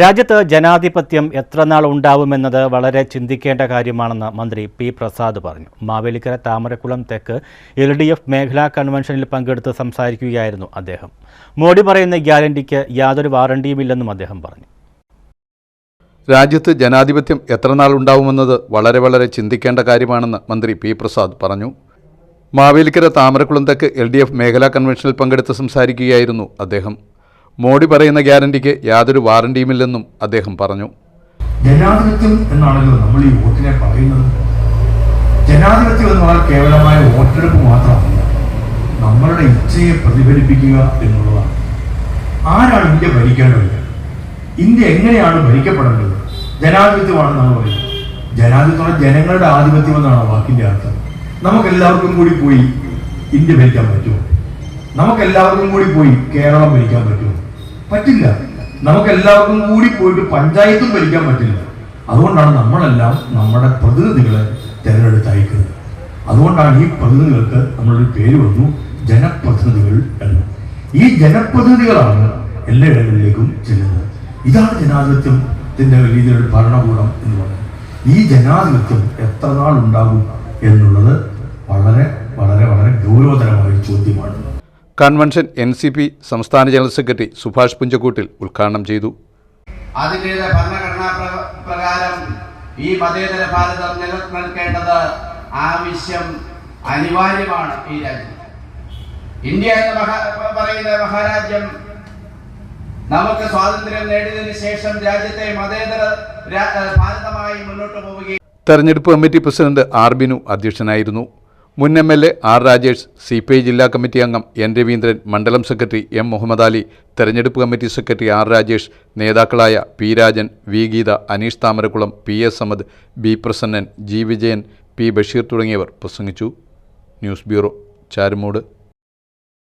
രാജ്യത്ത് ജനാധിപത്യം എത്രനാൾ ഉണ്ടാവുമെന്നത് വളരെ ചിന്തിക്കേണ്ട കാര്യമാണെന്ന് മന്ത്രി പി പ്രസാദ് പറഞ്ഞു. മാവേലിക്കര താമരക്കുളം തെക്ക് എൽ ഡി എഫ് മേഖലാ കൺവെൻഷനിൽ പങ്കെടുത്ത് സംസാരിക്കുകയായിരുന്നു അദ്ദേഹം. മോഡി പറയുന്ന ഗ്യാരണ്ടിക്ക് യാതൊരു വാറണ്ടിയുമില്ലെന്നും അദ്ദേഹം പറഞ്ഞു. രാജ്യത്ത് ജനാധിപത്യം എത്രനാൾ ഉണ്ടാവുമെന്നത് വളരെ വളരെ ചിന്തിക്കേണ്ട കാര്യമാണെന്ന് മന്ത്രി പി പ്രസാദ് പറഞ്ഞു. മാവേലിക്കര താമരക്കുളം തെക്ക് എൽ ഡി എഫ് മേഖലാ കൺവെൻഷനിൽ പങ്കെടുത്ത് സംസാരിക്കുകയായിരുന്നു അദ്ദേഹം. മോഡി പറയുന്ന ഗ്യാരണ്ടിക്ക് യാതൊരു വാറണ്ടിയുമില്ലെന്നും അദ്ദേഹം പറഞ്ഞു. ജനാധിപത്യം എന്നാണല്ലോ നമ്മൾ ഈ വോട്ടിനെ പറയുന്നത്. ജനാധിപത്യം എന്ന് പറഞ്ഞാൽ കേവലമായ വോട്ടെടുപ്പ് മാത്രമല്ല നമ്മളുടെ ഇച്ഛയെ പ്രതിഫലിപ്പിക്കുക എന്നുള്ളതാണ്. ആരാണ് ഇന്ത്യ ഭരിക്കേണ്ടത്? ഇന്ത്യ എങ്ങനെയാണ് ഭരിക്കപ്പെടേണ്ടത്? ജനാധിപത്യമാണ് നമ്മൾ പറയുന്നത് ജനാധിപത്യം ജനങ്ങളുടെ ആധിപത്യം എന്നാണ് വാക്കിന്റെ അർത്ഥം. നമുക്ക് എല്ലാവർക്കും കൂടി പോയി ഇന്ത്യ ഭരിക്കാൻ പറ്റുമോ? നമുക്ക് എല്ലാവർക്കും കൂടി പോയി കേരളം ഭരിക്കാൻ പറ്റുമോ? പറ്റില്ല. നമുക്ക് എല്ലാവർക്കും കൂടി പോയിട്ട് പഞ്ചായത്തും ഭരിക്കാൻ പറ്റില്ല. അതുകൊണ്ടാണ് നമ്മളെല്ലാം നമ്മുടെ പ്രതിനിധികളെ തിരഞ്ഞെടുത്ത് അയക്കുന്നത്. അതുകൊണ്ടാണ് ഈ പ്രതിനിധികൾക്ക് നമ്മളൊരു പേര് വന്നു ജനപ്രതിനിധികൾ എന്ന്. ഈ ജനപ്രതിനിധികളാണ് എല്ലായിടങ്ങളിലേക്കും ചെല്ലുന്നത്. ഇതാണ് ജനാധിപത്യത്തിന്റെ രീതിയിലുള്ള ഭരണകൂടം എന്ന് പറയുന്നത്. ഈ ജനാധിപത്യം എത്ര നാൾ ഉണ്ടാകും എന്നുള്ളത് വളരെ വളരെ വളരെ ഗൗരവതരമായ ചോദ്യമാണ്. കൺവെൻഷൻ എൻ സി പി സംസ്ഥാന ജനറൽ സെക്രട്ടറി സുഭാഷ് പുഞ്ചക്കൂട്ടിൽ ഉദ്ഘാടനം ചെയ്തു. അധികൃത ഭരണഘടനാ പ്രകാരം ഈ മതേതര ഭാരതം നിലനിൽക്കേണ്ടത് ആവശ്യം അനിവാര്യമാണ് ഈ രാജ്യം ഇന്ത്യ എന്ന പറയുന്ന മഹാരാജ്യം നമുക്ക് സ്വാതന്ത്ര്യം നേടിയതിനു ശേഷം രാജ്യത്തെ മതേതര ഭാരതമായി മുന്നോട്ട് പോവുകയും തെരഞ്ഞെടുപ്പ് കമ്മിറ്റി പ്രസിഡന്റ് ആർബിനു അധ്യക്ഷനായിരുന്നു. മുൻ M L A R Rajesh C P I ജില്ലാ കമ്മിറ്റി അംഗം എൻ രവീന്ദ്രൻ മണ്ഡലം സെക്രട്ടറി എം മുഹമ്മദ് അലി തെരഞ്ഞെടുപ്പ് കമ്മിറ്റി സെക്രട്ടറി ആർ രാജേഷ് നേതാക്കളായ P Rajan V Geetha Aneesh Thamarakkulam P S Samad B Prasannan G Vijayan P Basheer തുടങ്ങിയവർ പ്രസംഗിച്ചു. News bureau Charummoodu.